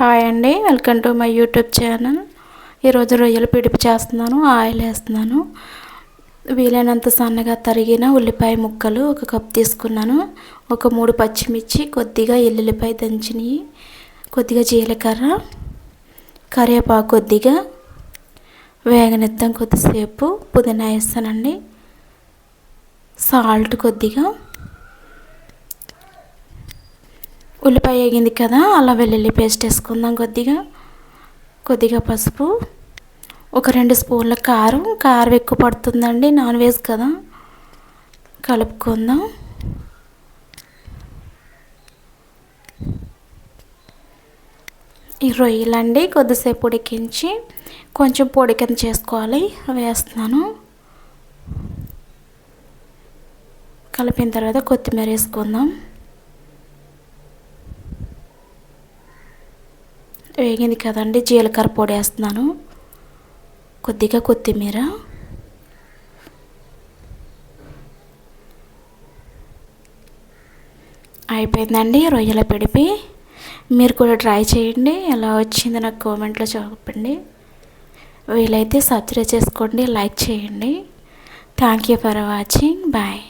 Hi అండి welcome to my YouTube channel. ఈరోజు రొయ్యలు పిడిపి చేస్తున్నాను ఆయిల్ వేస్తున్నాను. వీలైనంత సన్నగా తరిగిన ఉల్లిపాయ ముక్కలు ఒక కప్ తీసుకున్నాను. ఒక మూడు పచ్చిమిర్చి కొద్దిగా ఎల్లుల్లిపాయ దంచినవి కొద్దిగా జీలకర్ర కరివేపాకు కొద్దిగా వేగనిద్దాం కొద్దిసేపు పుదీనా వేస్తానండి. సాల్ట్ కొద్దిగా ఉల్లిపాయ వేగింది కదా అలా వెల్లుల్లి పేస్ట్ వేసుకుందాం కొద్దిగా. కొద్దిగా పసుపు. ఒక రెండు స్పూన్ల కారం. కారం ఎక్కువ పడుతుందండి నాన్ వెజ్ కదా. కలుపుకుందాం. ఈ రొయ్యలండి కొద్దిసేపు ఉడికించి కొంచెం పొడి కింద చేసుకోవాలి. వేస్తున్నాను. కలిపిన తర్వాత కొత్తిమీర వేసుకుందాం. వేగింది కదండి జీలకర్ర పొడి వేస్తున్నాను. కొద్దిగా కొత్తిమీర. అయిపోయిందండి రొయ్యల పిడిపి. మీరు కూడా ట్రై చేయండి ఎలా వచ్చింది నాకు కామెంట్లో చెప్పండి. వీలైతే సబ్స్క్రైబ్ చేసుకోండి లైక్ చేయండి. Thank you for watching bye.